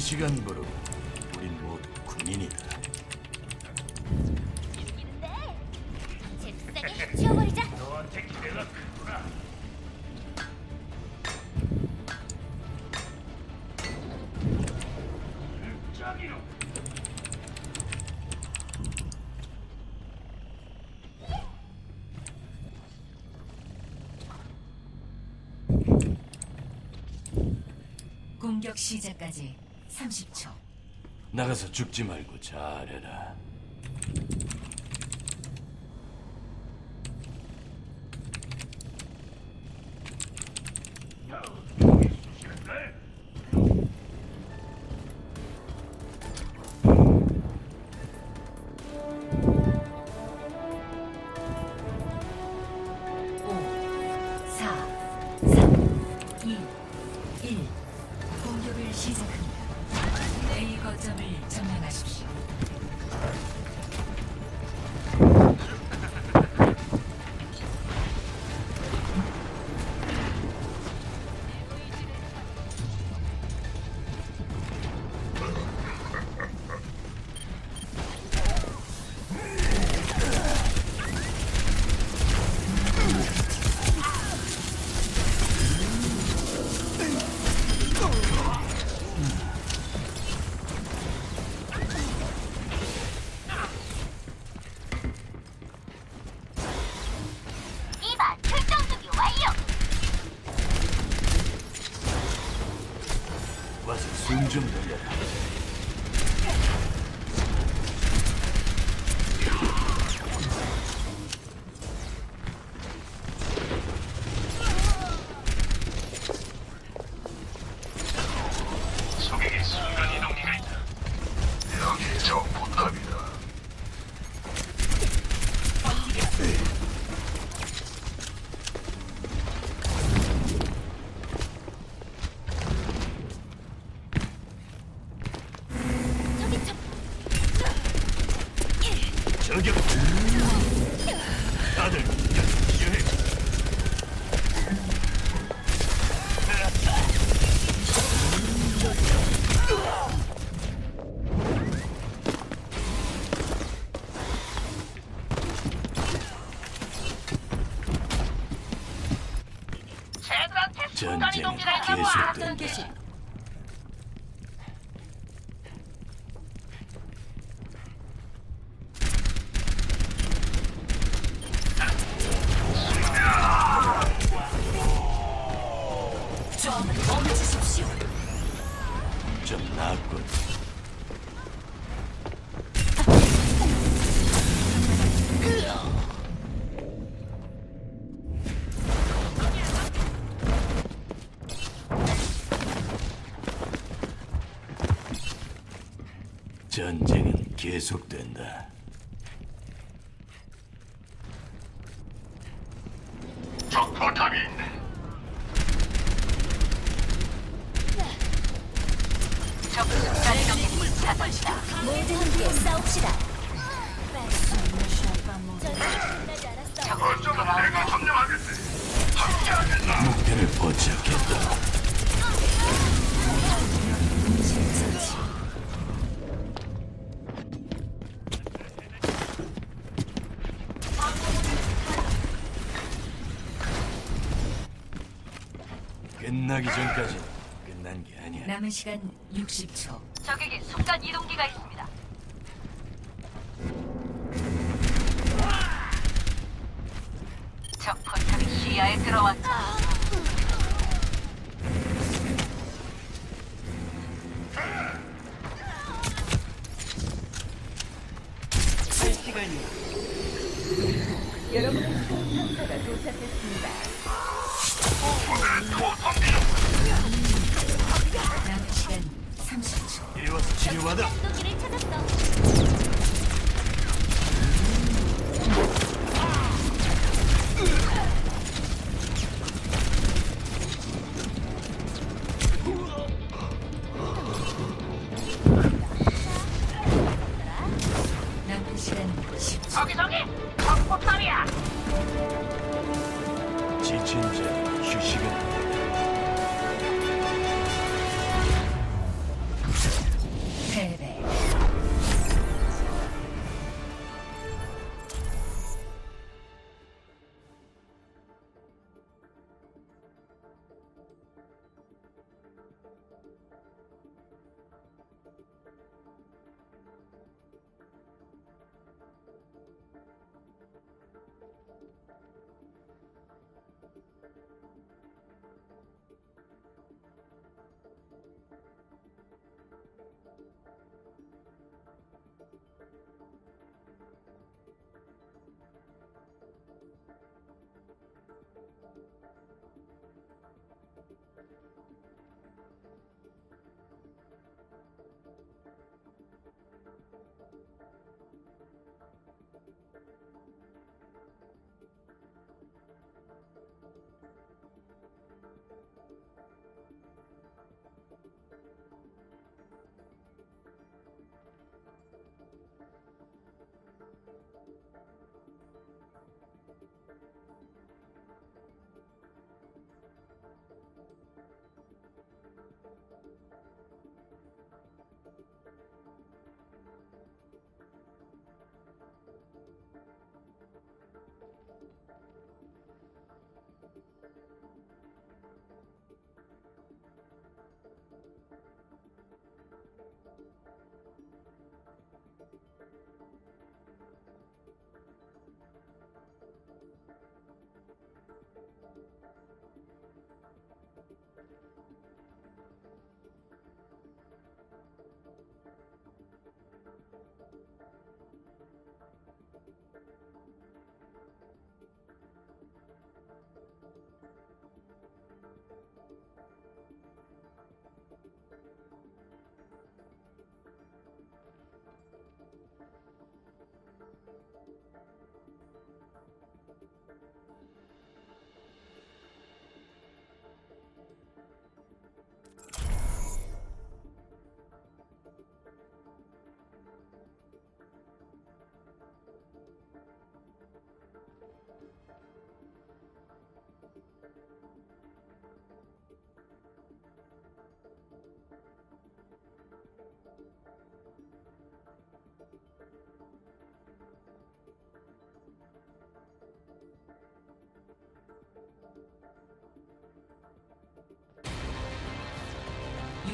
시간 부로 우린 모두 군인이다. 잽싸게 해치워버리자. 너한테 기대가 크구나. 짱이로. 공격 시작까지 30초 나가서 죽지 말고 잘해라. 점 와서 숨좀 돌려라. 저격. 다들 계속된다. 적 포탑이 있네. 모두 함께 싸웁시다. 거점은 내가 점령하겠네. 함께하겠다. 목표를 포착했다. 끝나기 전까지 끝난 게 아니야. 남은 시간 60초. 적에게 순간 이동기가 있습니다. 적 포탑이 시야에 들어왔다. 남은 이리 와서 치료받아. 뚜기를 찾았어. 남은 시간 10초. 저기 저기 적 포탑이야. 지친 자 휴식은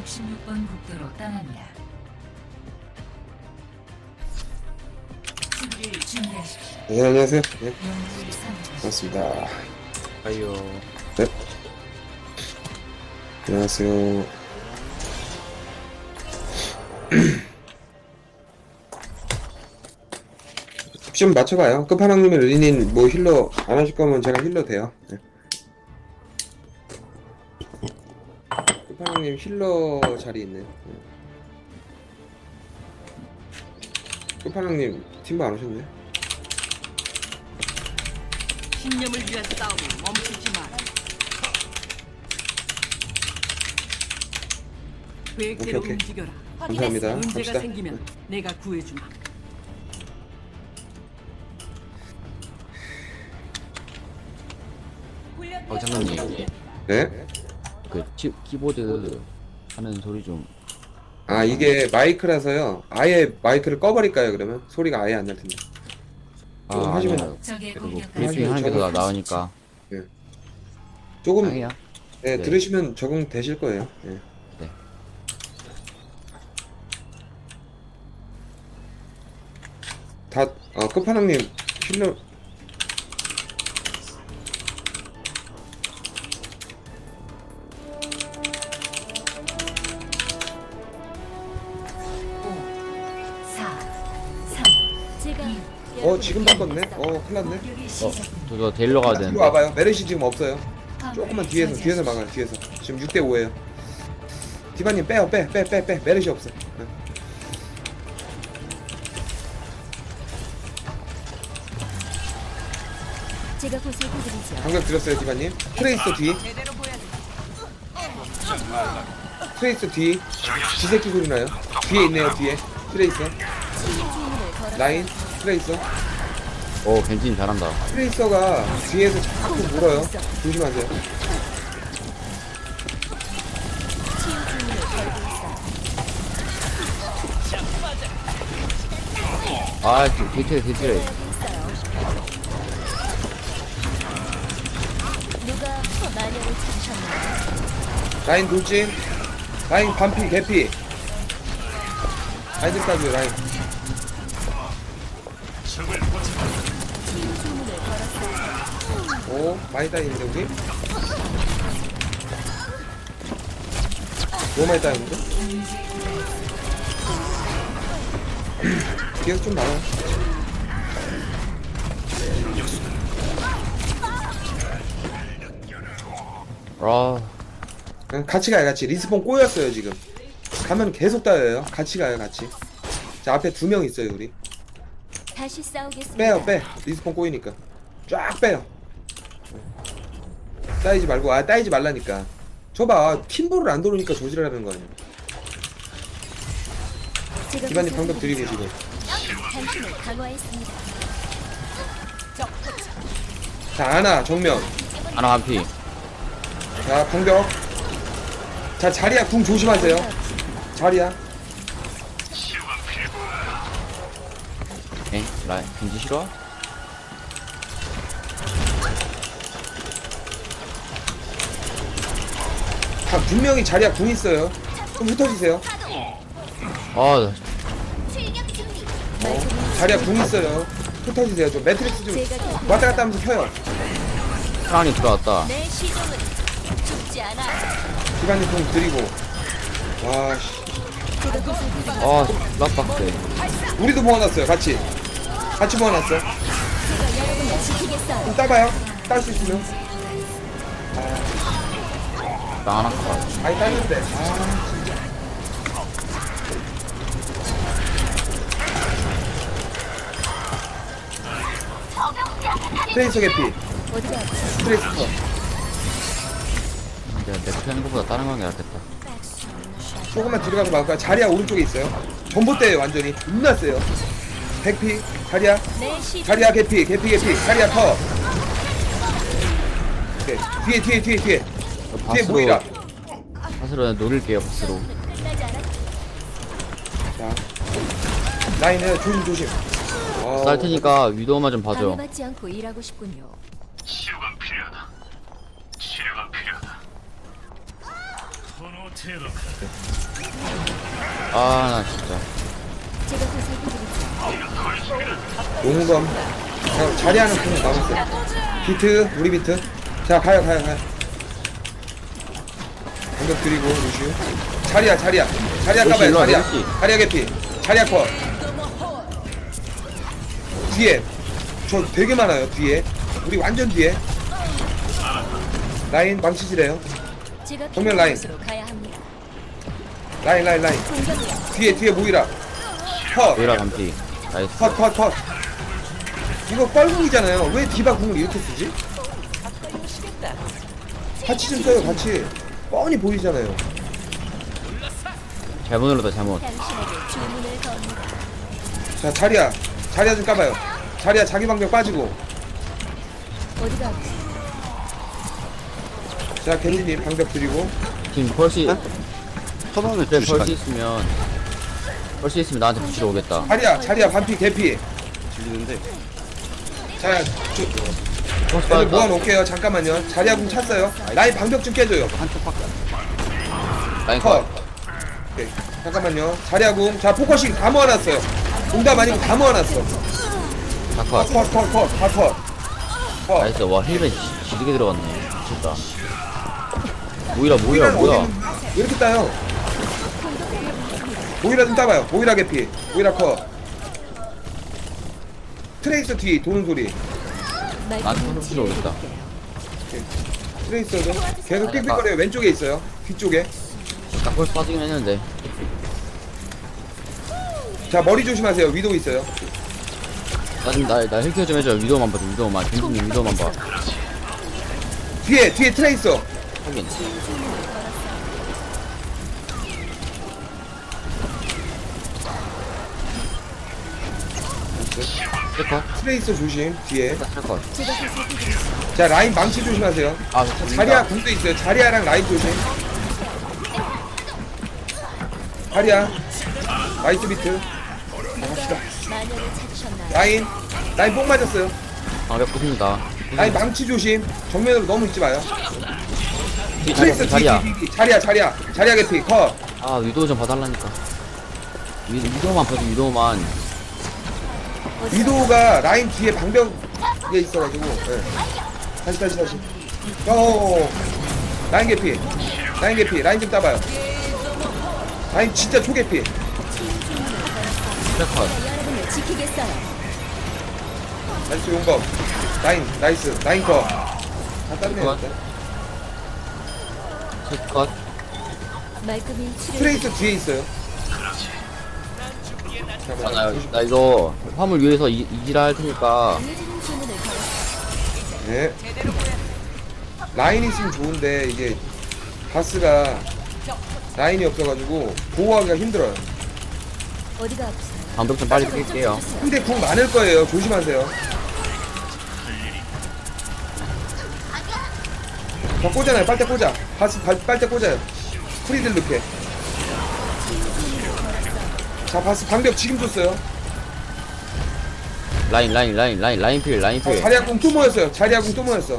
(66번) 국도로 떠납니다. 수비를 준비하십시오. 네, 안녕하세요. 네. 반갑습니다. 아이요. 네. 안녕하세요. 좀 맞춰봐요. 끝판왕님의 르디님 뭐 힐러 안 하실 거면 제가 힐러 돼요. 네. 끝판왕님 힐러 자리 있네. 네. 끝판왕님 팀버 안 하셨네. 신념을 위한 싸움을 멈추지 마라. 계획대로 오케이, 오케이. 움직여라. 감사합니다. 문제가 갑시다. 생기면 내가 구해주마. 어 장관님 네. 그 키, 키보드 하는 소리 좀 아 이게 마이크라서요. 아예 마이크를 꺼버릴까요 그러면? 소리가 아예 안 날 텐데. 조금 하시면. 적의 그리고 브리핑 하는 게 더 나으니까 조금 아니야 네, 네. 들으시면 적응 되실 거예요. 네. 네. 다, 어, 끝판왕님, 힐러, 어, 지금 바꿨네? 어, 큰일 났네. 여기 어. 저거 데리러 가야 뒤로 되는데. 와봐요. 메르시 지금 없어요. 조금만 뒤에서, 뒤에서 막아요, 뒤에서. 지금 6대5에요. 디바님 빼요, 빼, 빼, 빼, 빼. 메르시 없어. 네. 제가 보살펴드리죠. 방금 들었어요, 디바님. 트레이서 뒤. 트레이서 뒤. 지새끼 소리 나요. 뒤에 있네요, 뒤에. 주문을 걸어 라인. 트레이서. 오, 벤진 잘한다. 트레이서가 뒤에서 자꾸 물어요. 조심하세요. 아, 뒤틀, 뒤틀. 누가 마녀를 찾으셨나요? 라인 돌진. 라인 반피, 개피. 라인 좀 따줘요, 라인. 많이 따이는데, 우리? 너무 많이 따이는데? 뒤에서 좀 나와요. 아, 그냥 같이 가요, 같이. 리스폰 꼬였어요, 지금. 가면 계속 따여요. 같이 가요, 같이. 자, 앞에 두 명 있어요, 우리. 다시 싸우겠습니다. 빼요, 빼. 리스폰 꼬이니까. 쫙 빼요. 따이지 말고, 아, 따이지 말라니까. 저봐, 팀볼을 안 돌으니까 조질하는 거 아니야. 기반님 드리고. 지금. 당신을 강화했습니다. 자, 아나, 정면. 하나 한 피. 자, 방벽. 자, 자리야, 궁 조심하세요. 자리야. 에? 라인, 벤진 싫어? 분명히 자리야, 궁 있어요. 좀 흩어지세요. 아, 어, 자리야, 궁 있어요. 흩어지세요. 좀 매트릭스 좀 왔다 갔다 하면서 켜요. 사랑이 들어왔다. 내 시종은 죽지 않아. 기반님 궁 드리고. 와, 씨. 아, 락박스. 우리도 모아놨어요, 같이. 같이 모아놨어. 제가 여러분을 지키겠어요. 좀 따봐요. 딸 수 있으면. 나 하나 컷. 아니, 따는데. 아, 진짜. 트레이서 개피. 트레이서 컷. 넥트 하는 것보다 다른 건게 낫겠다. 조금만 들어가서 막을까? 자리야 오른쪽에 있어요. 전봇대예요 완전히. 겁나 세요. 백피, 자리야, 자리야 개피, 개피 개피, 자리야 커. 오케이. 뒤에 뒤에 뒤에 뒤에 저 뒤에 바스로, 모이라. 바스로 그냥 노릴게요, 바스로. 않았. 자 라인을 조심 조심. 어, 쌀 테니까 위도우만 좀 봐줘. 방해받지 않고 일하고 싶군요. 치료가 필요하다. 치료가 필요하다. 아, 나 진짜. 제가 보살펴드리죠. 용검. 자, 자리하는 분 남았어요. 비트, 우리 비트. 자 가요 가요 가요. 공격 드리고 루시우. 자리야 자리야. 자리야 루시, 까봐요 일로 와, 자리야. 루시. 자리야 개피. 자리야 커. 뒤에 저 되게 많아요 뒤에. 우리 완전 뒤에. 라인 망치질해요. 제가 정면 필요한 라인. 곳으로 가야 합니다. 라인 라인 라인. 뒤에 뒤에 모이라. 컷. 모이라 반피. 나이스. 컷, 컷, 컷. 이거 뻘궁이잖아요. 왜 디바 궁을 이렇게 쓰지? 같이 좀 써요, 같이. 뻔히 보이잖아요. 잘못 눌렀다, 잘못. 당신에게 주문을 겁니다. 자, 자리야. 자리야 좀 까봐요. 자리야 자기 방벽 빠지고. 어디가? 자, 게리님 방벽 드리고. 지금 펄시, 터널을 그래, 주시간 펄시 있으면, 펄시 있으면 나한테 붙이러 오겠다. 자리야, 자리야 반피, 개피. 질리는데 자, 저, 애들 모아놓을게요. 잠깐만요. 자리하고 찼어요. 라인 방벽 좀 깨줘요. 한쪽 밖에 안 라인 컷. 컷. 오케이. 잠깐만요. 자리하고. 자 포커싱 다 모아놨어요. 농담 아니고 다 모아놨어. 다컷. 컷컷컷다컷. 컷. 나이스. 와 힐맨 지- 지르게 들어갔네. 미쳤다. 모이라 모이라 뭐야? 왜 이렇게 따요? 모이라 좀 따봐요. 모이라 개피. 모이라 컷. 트레이서 뒤 도는 소리 필요 없다. 치료해드릴게요. 트레이서도 계속 삑삑거려요. 왼쪽에 있어요. 뒤쪽에. 딱 벌써 빠지긴 했는데. 자 머리 조심하세요. 위도 있어요. 나좀나나 힐케어 좀 해줘. 위도만 봐줘. 위도만 겐지님 위도만 봐. 뒤에 뒤에 트레이서 확인 트래커 트레이서 조심 뒤에. 보살펴드리죠. 자 라인 망치 조심하세요. 아 자리야 궁도 있어요. 자리야랑 라인 조심. 자리야 나이스 비트. 갑시다? 라인. 라인 뽕 맞았어요. 방벽 부숩니다. 라인 망치 조심. 정면으로 너무 있지 마요. 뒤 트레이서 자리야 뒤, 자리야 뒤, 뒤, 뒤. 자리야 자리야 자리야 개피. 컷. 아 위도 좀 봐달라니까. 위, 위도만 봐줘 위도만 위도우가 라인 뒤에 방벽에 있어가지고 예. 다시 다시 다시. 어 라인 개피. 라인 개피. 라인 좀 따봐요. 라인 진짜 초개피. 지키겠어요. 나이스 용검. 라인 나이스. 라인 컷다 땄네 컷. 일단. 말끔히 치료해 트레이서 뒤에 있어요 아, 나. 나 이거 화물 위에서 이, 이지라 할 테니까. 네. 라인 있으면 좋은데 이게 바스가 라인이 없어가지고 보호하기가 힘들어요 어디가 아프세요? 방벽 좀 빨리 뺄게요 근데 궁 많을 거예요 조심하세요 저 꽂아놔요 빨대 꽂아 바스 발, 빨대 꽂아요 프리들 넣게 자 바스 방벽 지금 줬어요. 라인 라인 라인 라인 라인 필 라인 어, 필. 자리야 궁또 모였어요. 자리야 궁또 모였어.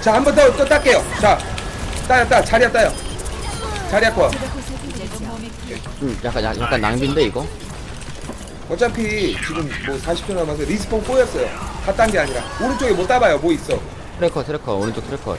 자 한 번 더또 딸게요. 자 따요 따 자리야 따요. 자리야 거. 좀 약간 약- 약간 낭비인데 이거? 어차피 지금 뭐 40초 남아서 리스폰 꼬였어요. 다 딴 게 아니라. 오른쪽에 못 따봐요? 뭐 있어? 트래커 트래커. 오른쪽 트래커. 말